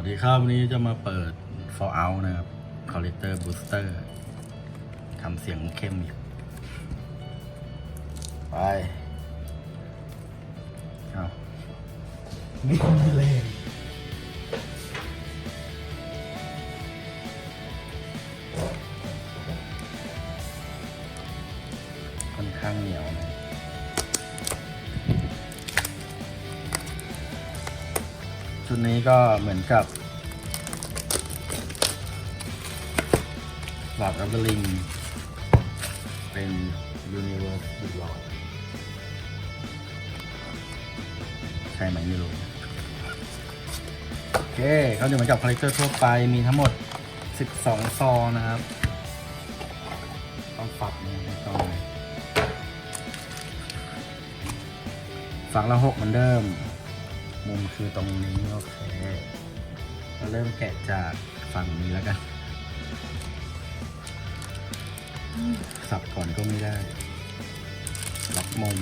วัสดีครับ วันนี้จะมาเปิด Fallout นะครับ Collector Booster ทำเสียงเข้มอยู่ไปเอาไม่มีแรงค่อนข้างเหนียว ดนี้ก็เหมือนกับหลับรับลิง เป็น Universe b i g l o r d ใช่ไหมไม่รู้โอเคเขาจะเหมือนกับคาแรคเตอร์ทั่วไปมีทั้งหมด 12 ซองนะครับต้องฝักนะต้องฝักละหกเหมือนเดิม มุมคือตรงนี้ โอเคเราเริ่มแกะจากฝั่งนี้แล้วกัน สับก่อนก็ไม่ได้ ล็อกมุม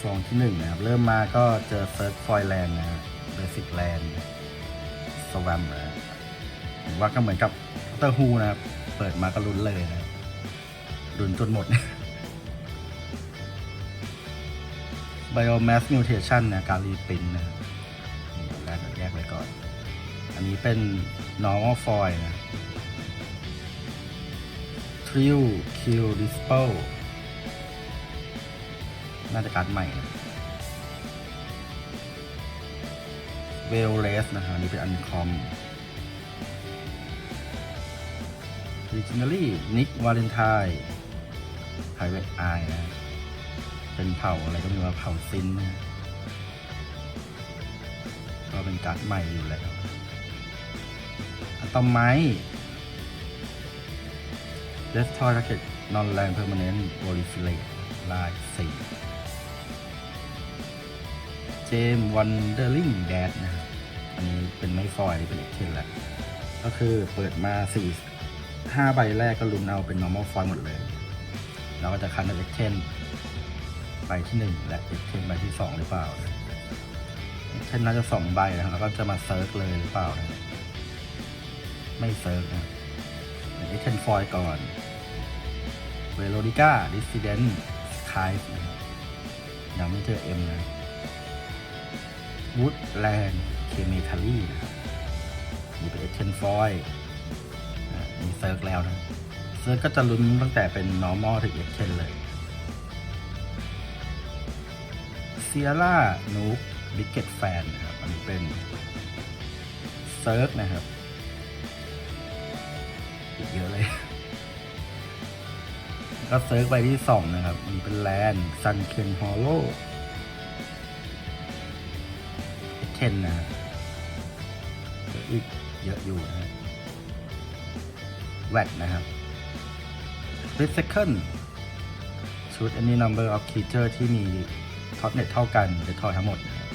ซองที่หนึ่งนะครับ เริ่มมาก็เจอเซิร์ฟฟอยแลนด์นะครับเบสิกแลนด์สวัมนะผมว่าก็เหมือนกับเตอร์ฮูนะครับ เปิดมาก็ลุ้นเลยนะ ดุนจนหมด Biomass Mutation นะการรีปินนะนี่แรกแยกไว้ก่อน อันนี้เป็น normal foil นะ Trill Kill Dispel น่าจะการใหม่นะ w e l l e s นะครับอันนี้เป็นอันคอม Originally Nick Valentine Private Eye นะ เป็นเผ่าอะไรก็ไม่รู้ว่าเผ่าซินนะก็เป็นการ์ดใหม่อยู่แล้วอะตอมไม้ Destroy Target Non-Land Permanent Proliferate ลายสี่เจมวันเดอร์ลิงแดดนะครับอันนี้เป็นไม้ฟอยล์เป็นเอ็กเทนแหละก็คือเปิดมาสี่ห้าใบแรกก็ลุ้นเอาเป็น normal foil หมดเลย เราก็จะคันเอ็กเทนใบที่หนึ่งและเอ็กเทนใบที่สองหรือเปล่าเอ็กเทนน่าจะสองใบนะครับแล้วก็จะมาเซิร์ชเลยหรือเปล่า ไม่เซิร์ชนะเอ็กเทนฟอยก่อนเวโรดิก้าดิสซิเดนคายยังไม่เจอเอ็มนะวูดแลนด์เคมีทารีนะครับนี่เป็นเอ็กเทนฟอยมีเซิร์ชแล้วนะ เซิร์ชก็จะลุ้นตั้งแต่เป็น normal ถึง e x t e n เลยเซียร่านูบบิกเก็ตแฟนนะครับ อันนี้เป็นเซิร์ชนะครับ อีกเยอะเลย ก็เซิร์ชไปที่สองนะครับ มันเป็นแลนด์ซันเคนฮอลโลเอเทนนะอีกเยอะอยู่นะฮะแวดนะครับ Recycle ชุด any number of creature ที่มีท็อตเน็ตเท่ากันจะทอยทั้งหมดนะครับ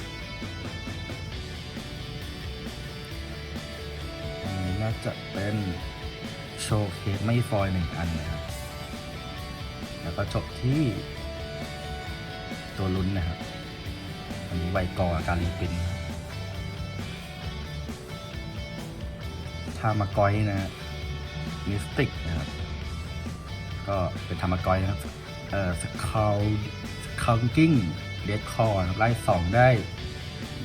อันนี้น่าจะเป็นโชว์เคสไม่ฟอยหนึ่งอันนะครับ แล้วก็จบที่ตัวลุ้นนะครับ อันนี้ไวกอการรีปินทามากอยนะฮะมิสติกนะครับ ก็เป็นธรรมกอยนะครับเอ่อสคาลสคาลกิ้งเดดคอร์ไล่สองได้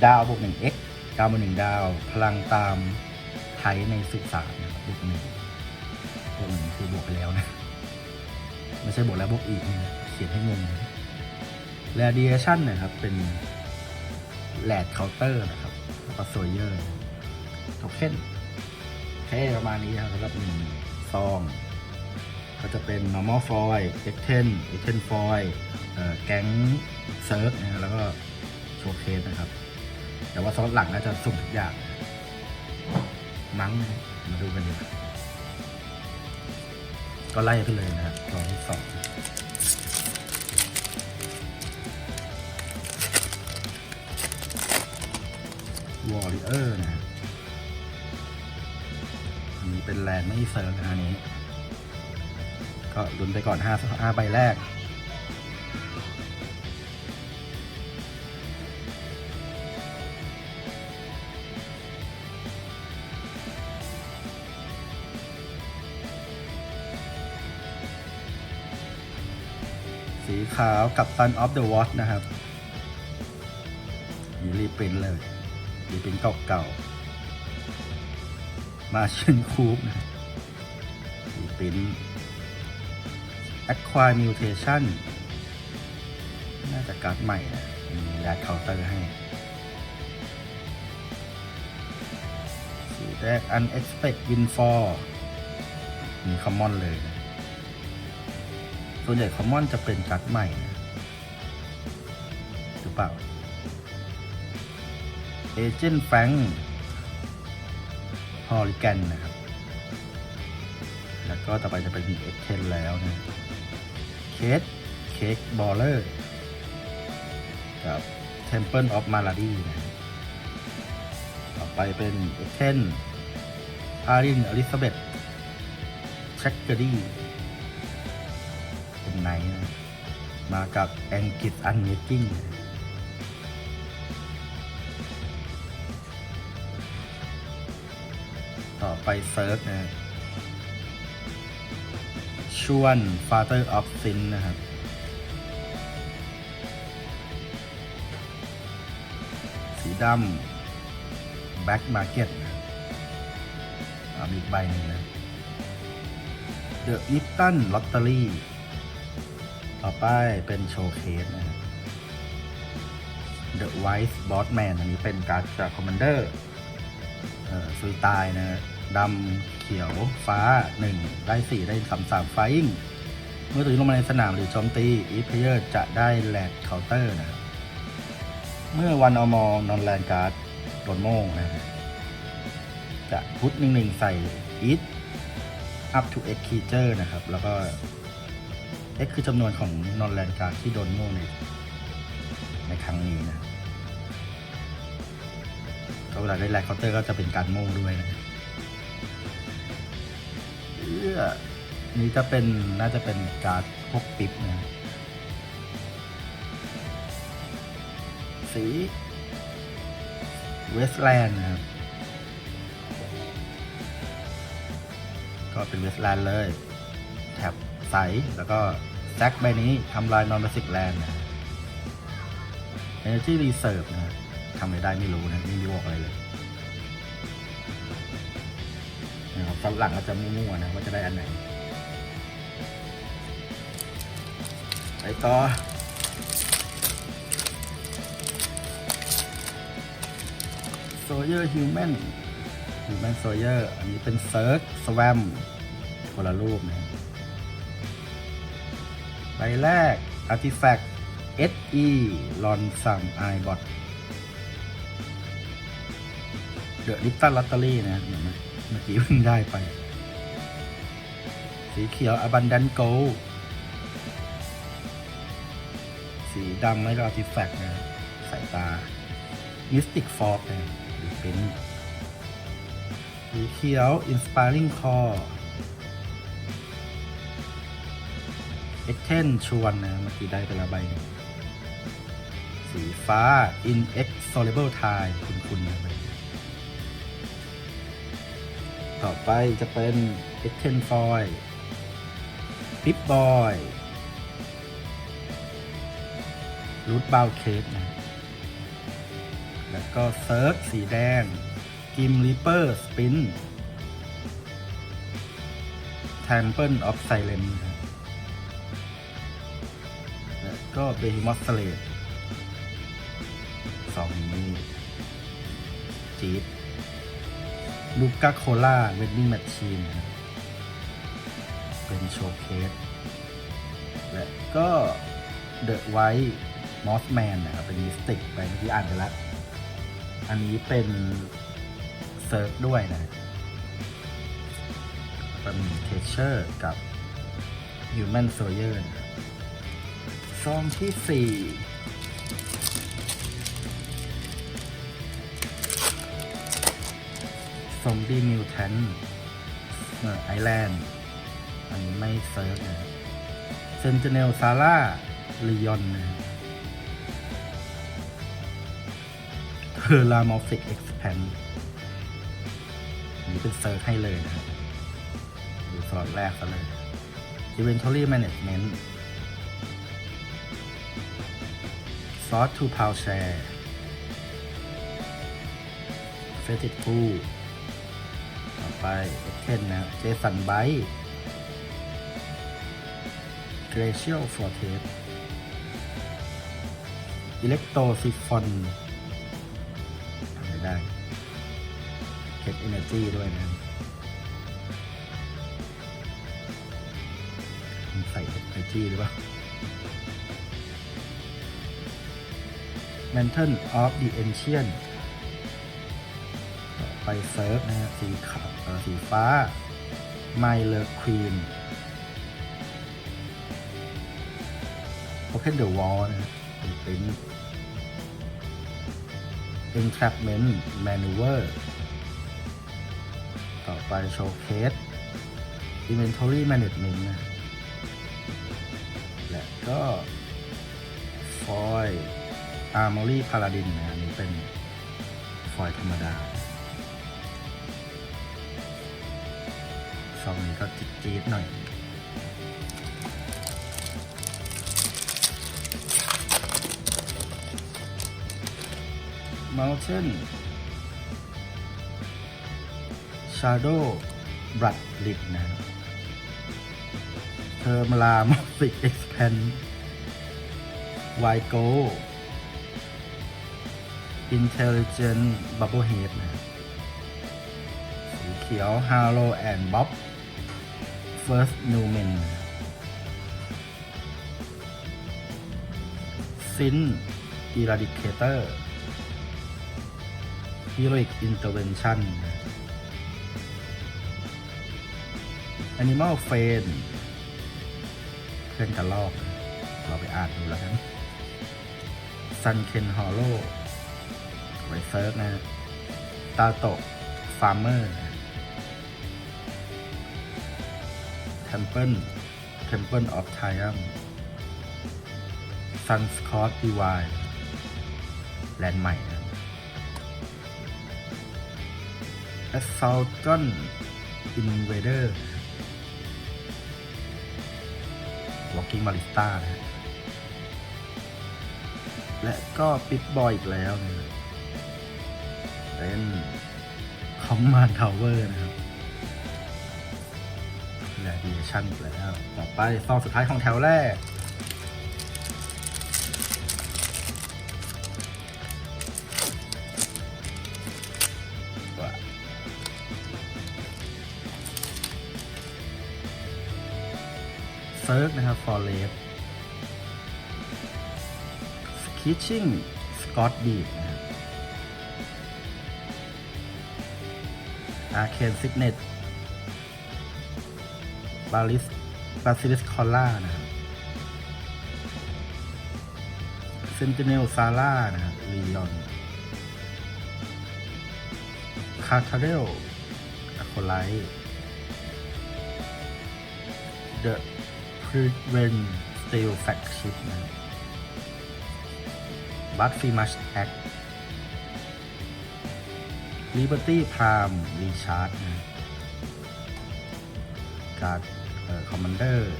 ดาวบวกหนึ่ง x ดาวบวกหนึ่งดาว พลังตามไทยในสุสานนะครับบวกหนึ่งบวกหนึ่งคือบวกไปแล้วนะไม่ใช่บวกแล้วบวกอีกนะเขียนให้งงแรดิเอชันนะครับเป็นแลดเคาน์เตอร์นะครับแล้วก็โซเยอร์โทเค็นแค่ประมาณนี้นะครับสำหรับหนึ่งซอง ก็จะเป็น normal foil x10 x10 foil เอ่อแก๊งเซิร์ฟนะแล้วก็โชว์เคสนะครับ แต่ว่าซอสหลังน่าจะสุ่มทุกอย่าง มั้งมาดูกันดีกว่าก็ไล่ขึ้นเลยนะฮะกล่องที่สองวอริเออร์นะฮะอันนี้เป็นแลนด์ไม่เซิร์ฟอันนี้ ก็ลุ้นไปก่อน5 5ใบแรก สีขาวกับ Sun of the Watch นะครับมีรีปรินเลยรีปรินเก่าๆ มาเชนคูปนะรีปริน Acquire Mutation น่าจะการ์ดใหม่นะมียาเคาน์เตอร์ให้สีแรก unexpect Windfall มีคอมมอนเลย ส่วนใหญ่คอมมอนจะเป็นการ์ดใหม่นะหรือเปล่า Agent Frank ฮอริแกนนะครับ แล้วก็ต่อไปจะเป็น X10 แล้วนะ เคสเค้กบอลเลอร์กับ Temple of Malady นะต่อไปเป็น X10 อารินอลิซาเบธเช็คเกอรี่เป็นไนนะมากับแองกิสอันเมจิ้งต่อไปเซิร์ฟนะ ชวน Father of Sin นะครับ สีดำ Black Market นะอ่ามีอีกใบหนึ่งนะ The Eaton Lottery ต่อไปเป็นโชว์เคสนะครับ The Wise Bossman อันนี้เป็นการ์ดจาก Commander เอ่อซุยตายนะดำ เขียวฟ้า 1 ได้4ได้3 3ไฟอิงเมื่อตัวนี้ลงมาในสนามหรือโจมตีอีเพเยอร์จะได้แลนเคาน์เตอร์นะครับเมื่อวันอมอนอนแลนการ์ดโดนโม่งนะจะพุทหนึ่งหนึ่งใส่ it up to x creature นะครับ แล้วก็ x คือจำนวนของนอนแลนการ์ดที่โดนโม่งในในครั้งนี้นะก็เวลาได้แลนเคาน์เตอร์ก็จะเป็นการโม่งด้วยนะ เอื้อนี่จะเป็นน่าจะเป็นการ์ดพวกปิ๊บนะ สีเวสแลนด์นะครับ ก็เป็นเวสแลนด์เลยแท็บใส แล้วก็แซกใบนี้ทำลายนอนเบสิกแลนด์นะ Energy Reserve นะทำอะไรได้ไม่รู้นะ ไม่มีบอกอะไรเลย นะครับฝรั่งก็จะมั่วๆนะว่าจะได้อันไหนไปต่อโซเยอร์ฮิวแมนฮิวแมนโซเยอร์อันนี้เป็นเซิร์กสวมคนละรูปนะใบแรก Artifact SE ลอนซัมไอบอทเดอะลิปตันลอตเตอรี่นะเห็นไหม มื่อกี้เพิ่งได้ไป สีเขียว Abundant Gold สีดำไม่ก็ Artifact นะ สายตา Mystic Fog นะหรือเป็นสีเขียว Inspiring Core e x t e n ชวนนะ เมื่อกี้ได้ไปละใบ สีฟ้า Inexorable Tide คุณคุณนะ ต่อไปจะเป็น e x t e n Foil Pip Boy รูทบาวเคสนะ แล้วก็เซิร์ฟสีแดง กิมริเปอร์สปินแทมเปิลออฟไซเลนแล้วก็เบฮิมอสเลดสองนี้จี๊ด ลูกาโคล่าเวดดิ้งแมชชีนเป็นโชว์เคส และก็เดอะไวท์มอสแมนนะครับ เป็นมิสติกไปเมื่อ่านไปแล้ว อันนี้เป็นเซิร์ฟด้วยนะเป็นเคเชอร์กับ Human Soldier นะครับซองที่ 4 ซอมบี้มิวแทนไอแลนด์ อันนี้ไม่เซิร์ฟนะเซนเจเนลซาร่าลียอนนะเทอร์ลามอฟิกเอ็กซ์แพนนี้เป็นเซิร์ฟให้เลยนะครับดูสลอตแรกซะเลย Inventory Management Force to Power Share f a t i c คู่ ไปเช่นนะเจสันไบต์เกรเชียลฟอร์เทสอิเล็กโตซิฟอนทำได้เก็บเอเนอร์จีด้วยนะใส่เอเนอร์จีหรือเปล่า Mantle of the Ancient ไปเซิร์ฟนะฮะสีขาว สีฟ้า My Love Queen Open the Wall นะเป็น Entrapment Maneuver ต่อไป Showcase Inventory Management นะ และก็ Foil Armory Paladin นะอันนี้เป็น ฟอยธรรมดา ซองนี้ก็จี๊ดๆหน่อย Mountain Shadow Blood l i p นะครับเทอร์มลามอฟิกเอ็กซ์แพนไวโก Intelligent Bubblehead นะครับสีเขียว Harlow and Bob First Newman นะครับ Sin Eradicator Heroic Intervention Animal Friend เพื่อนกันลอก เราไปอ่านดูแล้วกัน Sunken Hollow ไว้เซิร์ฟนะ ตาโตะ ฟาร์มเมอร์เทมเพิลเทมเพิลออฟไทอัมซันสคอตดีวายแลนด์ใหม่นะ Assaulton Invader Walking Ballista นะฮะและก็ปิดบอยอีกแล้วนะเป็นคอมมานด์ทาวเวอร์นะครับ แลดีชั่นอีกแล้ว ต่อไปซองสุดท้ายของแถวแรก เซิร์ฟนะครับ ฟอร์เรสคิชชิ่ง สกอตบีดนะครับอาเคนซิกเนต บาลิสบาซิลิสคอล่านะครับเซนติเนลซาร่านะครับลีออน คาทาเรลอะโคไลเดอะพรีเวนสตีลแฟกชิปนะครับบัตฟีมัชแอค Liberty Prime Recharge นะการ์ด คอมมานเดอร์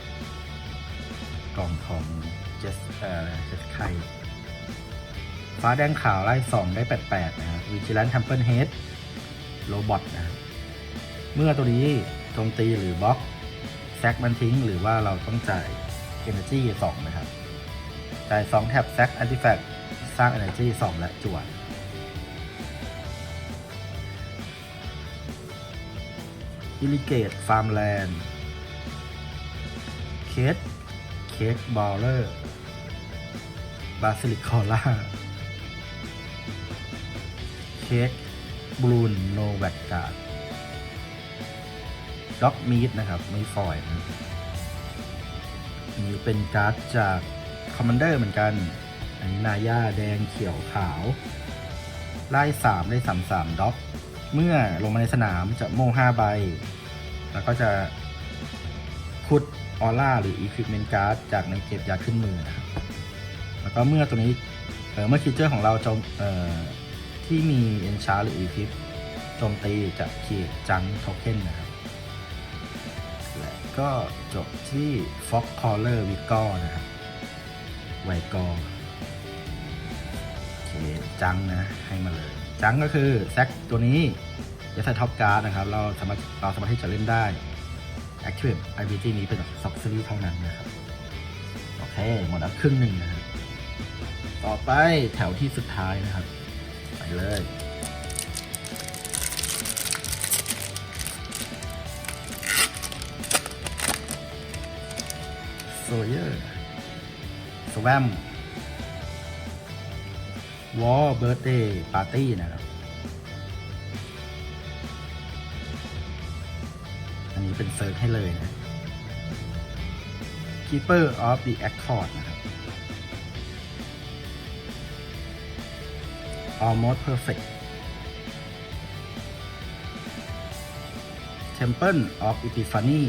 กล่องของเจสเอ่อเจสไคฟ้าแดงขาวไล่สองได้ 88 นะฮะวิจิลัน t ท m เ l ิ h เฮดโรบอทนะ เมื่อตัวนี้โจมตีหรือบล็อกแซกมันทิ้ง หรือว่าเราต้องจ่าย Energy 2นะครับ จ่าย2แท็บแซก Artifact สร้าง Energy 2และจวดอิลิเกตฟาร์มแลนด์ เคสเคสบอลเลอร์บาซิลิคอล่าเคสบลูนโนแวกกาดด็อกมีดนะครับ ไม่ฟอยล์นะนี่เป็นการ์ดจากคอมมานเดอร์เหมือนกัน อันนี้นาย่าแดงเขียวขาว ไล่สามได้สามสามด็อก เมื่อลงมาในสนามจะโม่ห้าใบ แล้วก็จะขุด ออร่าหรือ Equipment Card จากในเก็บยาขึ้นมือนะครับแล้วก็เมื่อตัวนี้เเมื่อคิเจอร์ของเราจมเอ่อที่มี e n c h a r หรือ Equip โจมตีจะขีดจังโทเค็นนะครับ และก็จบที่ Fox Caller w i g o r นะครับไวกอร์จังนะ ให้มาเลย จังก็คือแซกตัวนี้จะใส่ท็อปการ์ดนะครับ เราสามารถเราสามารถที่จะเล่นได้ Active Ability นี้เป็นซ็อกซ์ซีเท่านั้นนะครับ โอเค หมดแล้วครึ่งหนึ่งนะครับ ต่อไปแถวที่สุดท้ายนะครับ ไปเลยโซเยอร์สวมวอลเบิร์เดย์ปาร์ตี้นะครับ นี้เป็นเซิร์ชให้เลยนะ Keeper of the Accord นะครับ Almost Perfect Temple of Epiphany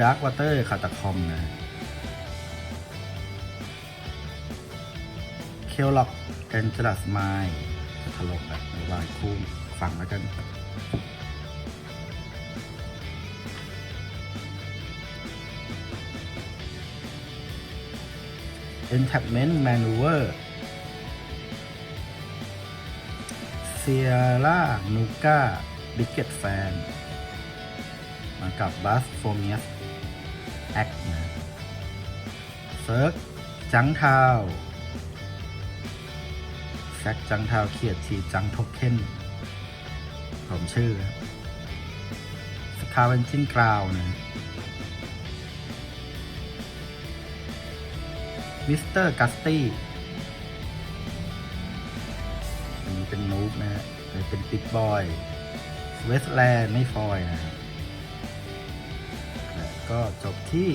Dark Water คาตาคอมนะเคลล็อกแอนเจลัสไมล์จะถล่มแบบในวายคู่ฟังแล้วกัน Entrapment Maneuver Sierra Nuka Bigot Fan มากับ Bus Formius Act นะเซิร์กจังทาวแซกจังทาวเขียดทีจังโทเค็นผมชื่อสคาเวนชินกราวนะ มิสเตอร์กัสตี้อันนี้เป็นนูบนะฮะนี่เป็นปิดบอยเวสแลนด์ไม่ฟอยนะครับและก็จบที่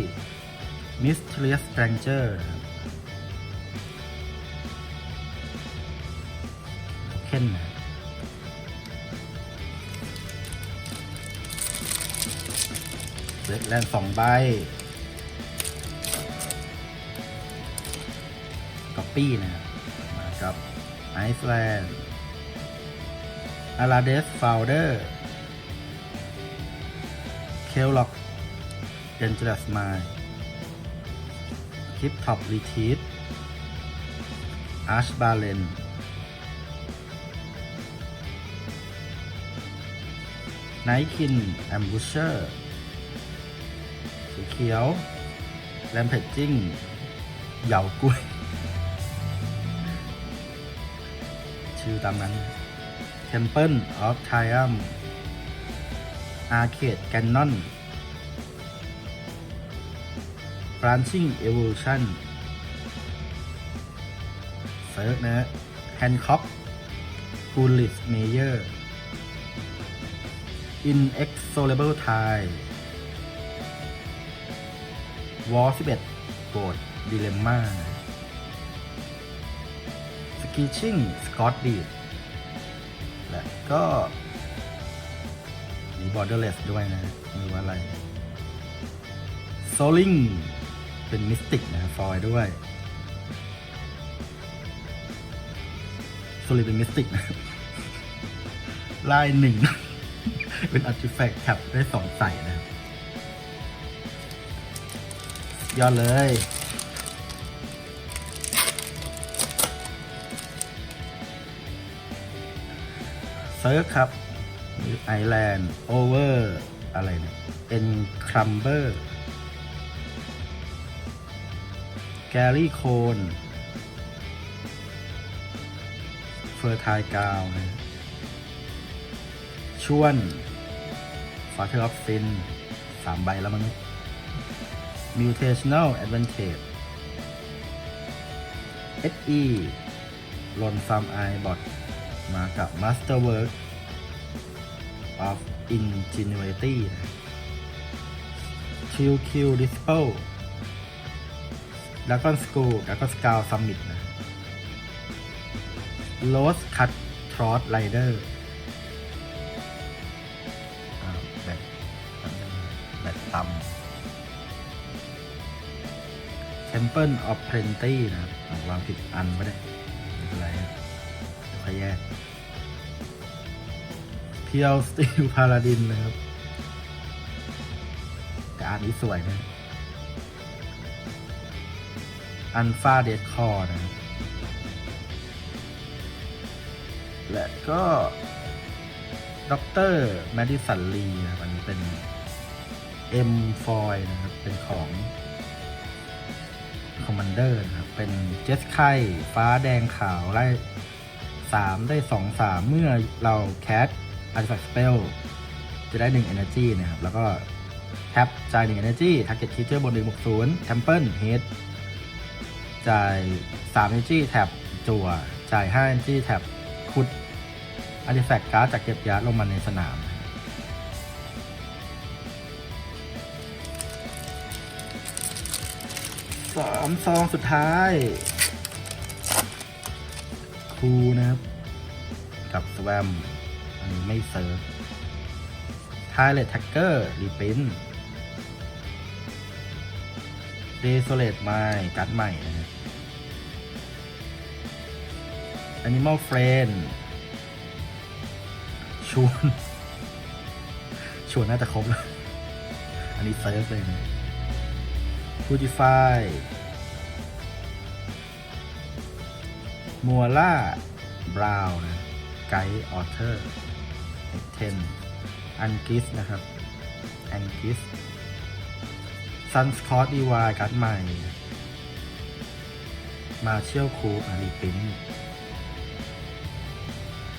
Mysterious Stranger นะครับโเค็นนะเวสแลนด์สองใบ ปี้นะครับมากับไอซ์แลนด์อาราเดสฟาวเดอร์เคลล็อกเดนเจลัสมายคลิปท็อปรีทีสอาร์ชบาเลนไนคินแอมบูเชอร์สีเขียวแลมเพจจิ้งเหยากุ้ย ชื่อตามนั้น Temple of Triumph Arcade Cannon Branching Evolution เซิร์กนะ Hancock g u l l i s Mayer Inexorable Tie War 11 g o d Dilemma นะส กีชิ่งสกอตบีดและก็มีบอร์เดอร์เลสด้วยนะไม่รู้ว่าอะไรโซลิงเป็นมิสติกนะฟอยด้วยโซลิเป็นมิสติกนะลายหนึ่ง เป็นอั r ติแฟกต์แท็บได้สองใส่นะครับยอดเลย ซิร์ฟครับไอแลนด์โอเวอร์อะไรเนี่ยเอ็นครัมเบอร์แกรี่โคนเฟอร์ทายกาวนะชวนฟาเธอร์ออฟซินสามใบแล้วมั้ง Mutational Advantage SE ลอนซัมไอบอท มากับ Masterwork of Ingenuity นะ QQ Dispel Dragon School Dragon Scout Summit นะ Rose Cut Trot Rider แบบแบบต่ำ Temple of Plenty นะครับอ่าวางผิดอันไม่ได้ แยกเพียวสตีลพาราดินนะครับแต่อันนี้สวยนะอันฟาเดดคอร์นะครับและก็ด็อกเตอร์แมดิสันลีนะครับอันนี้เป็น M ฟอยนะครับ เป็นของคอมมานเดอร์นะครับ เป็นเจสไข่ฟ้าแดงขาวไล่ สามได้สองสามเมื่อเราแคสอาร์ติแฟกต์สเปลจะได้หนึ่ง Energy นะครับ แล้วก็แท็บจ่ายหนึ่ง Energy Target Creature บนหนึ่งบวกศูนย์ Temple Head จ่าย3 Energy แท็บจั่ว จ่าย5 Energy แท็บขุด Artifact การ์ดจากเก็บยาลงมาในสนามสามซองสุดท้าย คูนะครับ กับสวมอันนี้ไม่เซิร์ฟทายเลตแท็กเกอร์รีพินเดโซเลตไมการ์ดใหม่นะฮะ Animal Friend ชวนชวนน่าจะครบแล้ว อันนี้เซิร์ฟเลยนะ Purify มัวล่าบราวนะไกด์ออเทอร์เทนอันกิสนะครับอันกิสซันสคอตดีวายการ์ดใหม่ มาเชียลคูปรีปิน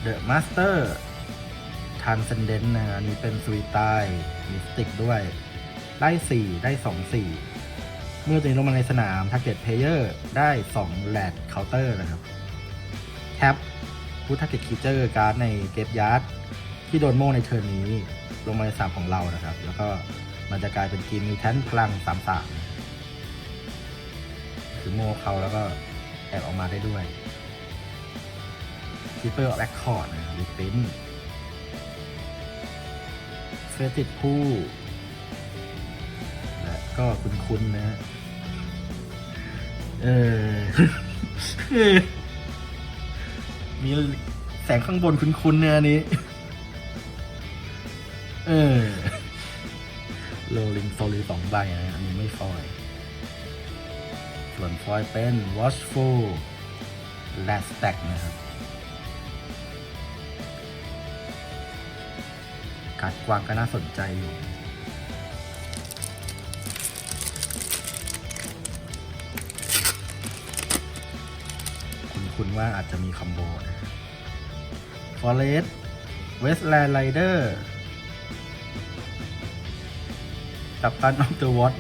เดอะมาสเตอร์ทันเซนเดนนะอันนี้เป็นสวีตายมิสติกด้วย ได้4ได้2 4เมื่อตัวเองลงมาในสนาม t า r g เก็ตเพลเยอร์ได้2แลดเคาน์เตอร์นะครับ แคปพุทธเกตคีเจอร์การ์ดในเก็บยาร์ดที่โดนโม่ในเทิร์นนี้ ลงมาในสามของเรานะครับ แล้วก็มันจะกลายเป็นกีมมิวแทนพลัง3-3คือโม่เขาแล้วก็แอบออกมาได้ด้วยคิปเปอร์แอคคอร์ดนะลิปปินเฟติดผู้และก็คุ้นๆนะฮะเออ มีแสงข้างบนคุ้นๆเนี่ยอันนี้ เออโลลิงโซลีสองใบนะอันนี้ไม่ฟอย ส่วนฟอยเป็น watchful last stack นะครับ การดกวางก็น่าสนใจอยู่ คุณว่าอาจจะมีคอมโบนะ Forest Westland Rider กับตันออฟเดอะวอต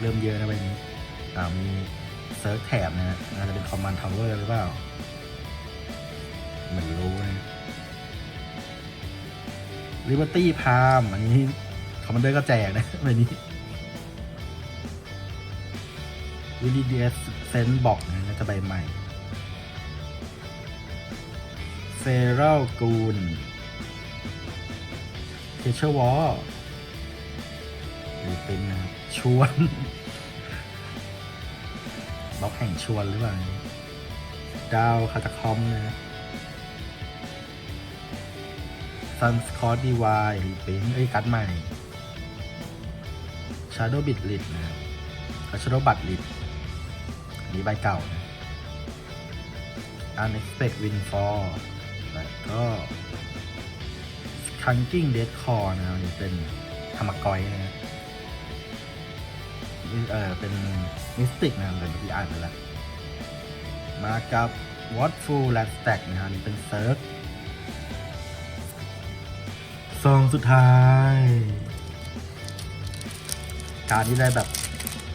เริ่มเยอะนะใบนี้อ่ามีเซิร์ฟแถบนะฮะน่าจะเป็นคอมมานด์ทาวเวอร์หรือเปล่าไมันรู้นะ Liberty Palm อันนี้คอมมานเดอร์ก็แจกนะใบนี้วิล d ดีเอสเซนบอกนะจะใบใหม่ เฟเรลกูนเทเชอร์วอลหรือเป็นชวนบล็อกแห่งชวนหรือเปล่าดาวคาตาคอมนะซันสคอตดีวายหรีเป็นเอ้ยกัดใหม่ชาร์โดบิดลิดนะครับชาร์โดบัตลิดนนี้ใบเก่านะ Unexpected Windfall แล้วก็ Skunking Dead Core นะครับนนี้เป็นธรรมกอยนะเออเป็นมิสติกนะครับเป็นที่อ่านไปแล้วมากับ Watchful l a n d Stack นะครับนนี้เป็นเซิร์ฟซองสุดท้าย การที่ได้แบบ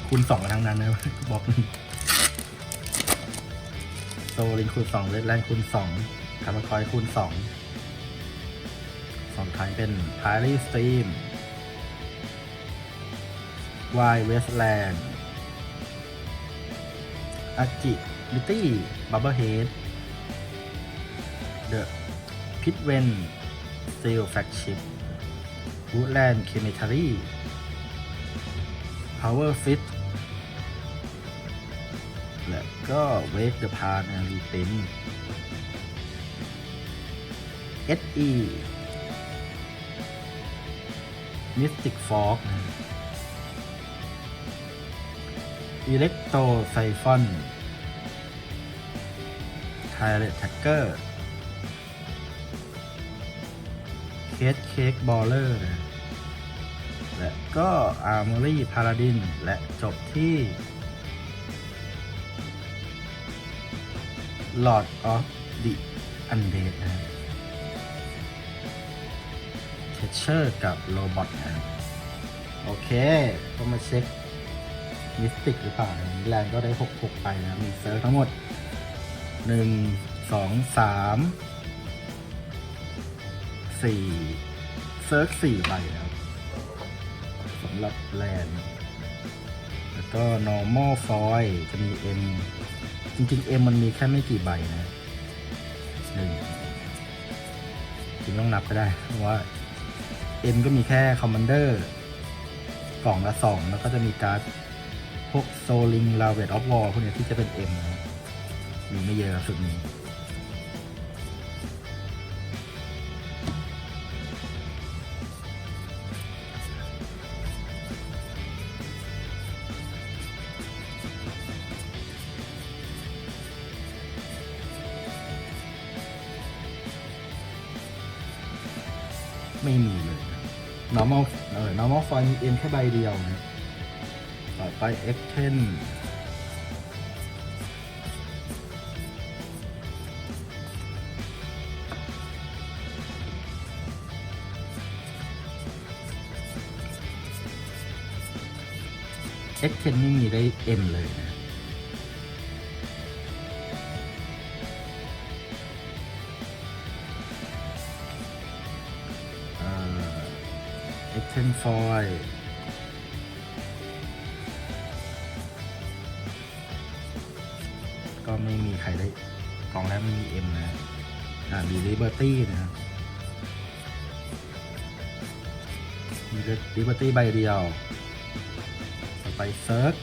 คูณสองกันทั้งนั้นนะบอกโซลินคูณสองเลดแลนคูณสอง คาร์บอนคอยคูณสองสองท้ายเป็นพารีสตรีมวายเวสแลนด์อาจิลิตี้บับเบิลเฮดเดอะพิทเวนสตีลแฟกชิปวูดแลนด์เคมิทารีพาวเวอร์ฟิตและก็เวกเดอะพาร์นารีเป็น SE Mystic Fog นะอิเล็กโตไซฟอนไทเลตแท็กเกอร์เคสเค้กบอลเลอร์และก็อาร์มอรี่พาราดินและจบที่ Lord of the Undead นะครับ เชอร์กับโรบอทนะครับโอเค ก็มาเช็คมิสติกหรือเปล่าแลนด์ก็ได้ 6 6 ไปนะ มีเซิร์ฟทั้งหมด 1 2 3 4 เซิร์ฟ4ใบนะครับสำหรับแลนด์แล้วก็ normal foil จะมี M จริงๆ M มันมีแค่ไม่กี่ใบนะหนึ่งจริงต้องนับก็ได้เพราะว่า M ก็มีแค่ Commander กล่องละสองแล้วก็จะมีการ์ดพวกโซลิงลาเวตออฟวอลพวกนี้ที่จะเป็น M นะมีไม่เยอะสุดนี้ เอ็นแค่ใบเดียวนะต่อไป X10 X10 นี่มีได้ M เลยนะ ส้นฟอยก็ไม่มีใครได้กองแรกไม่มีเอ็มนะอ่ามีลิเบอร์ตี้นะครับมีลิเบอร์ตี้ใบเดียวต่ไปเซิร์ช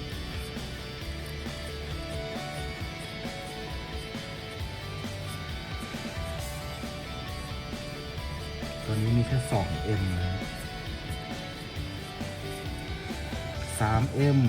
ตอนนี้มีแค่ 2M นะ 3M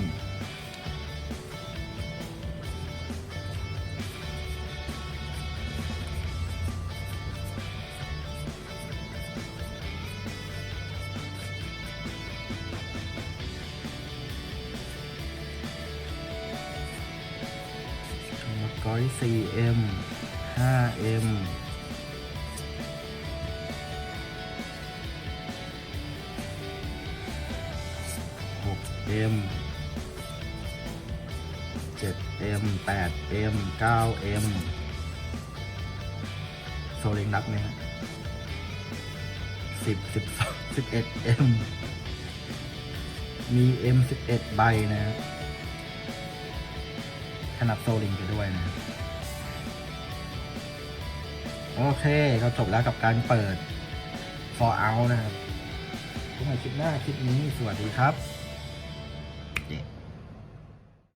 แล้วก็ 4M 5M 6M 7M 8M 9M โซลิงนับไหมครับ10 12 11M มี M 11ใบนะครับถ้านับโซลิงไปด้วยนะ โอเค เราจบแล้วกับการเปิด for out นะครับพบกันคลิปหน้าคลิปนี้ สวัสดีครับ